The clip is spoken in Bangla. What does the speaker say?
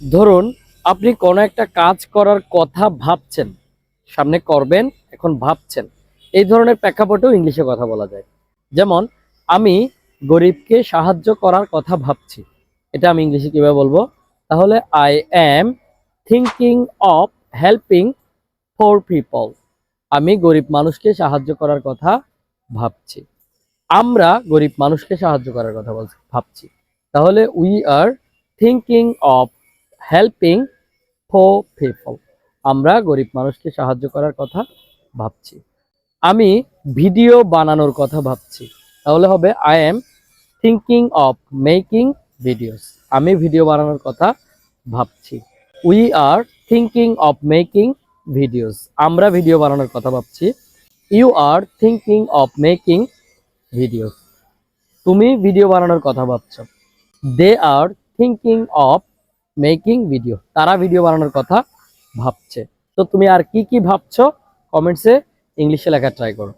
ধরুন, আপনি কোনো একটা কাজ করার কথা ভাবছেন, সামনে করবেন, এখন ভাবছেন। এই ধরনের প্রেক্ষাপটেও ইংলিশে কথা বলা যায়। যেমন, আমি গরিবকে সাহায্য করার কথা ভাবছি। এটা আমি ইংলিশে কীভাবে বলব? তাহলে I am thinking of helping for people আমি গরিব মানুষকে সাহায্য করার কথা ভাবছি। আমরা গরিব মানুষকে সাহায্য করার কথা বলছি, ভাবছি। তাহলে we are thinking of helping for people আমরা গরিব মানুষকে সাহায্য করার কথা ভাবছি। আমি ভিডিও বানানোর কথা ভাবছি। তাহলে হবে I am thinking of making videos আমি ভিডিও বানানোর কথা ভাবছি। We are thinking of making videos আমরা ভিডিও বানানোর কথা ভাবছি। You are thinking of making videos তুমি ভিডিও বানানোর কথা ভাবছ। They are thinking of making video তারা ভিডিও বানানোর কথা ভাবছে। তো তুমি আর কি কি ভাবছ? কমেন্টসে ইংলিশে লেখা ট্রাই করো।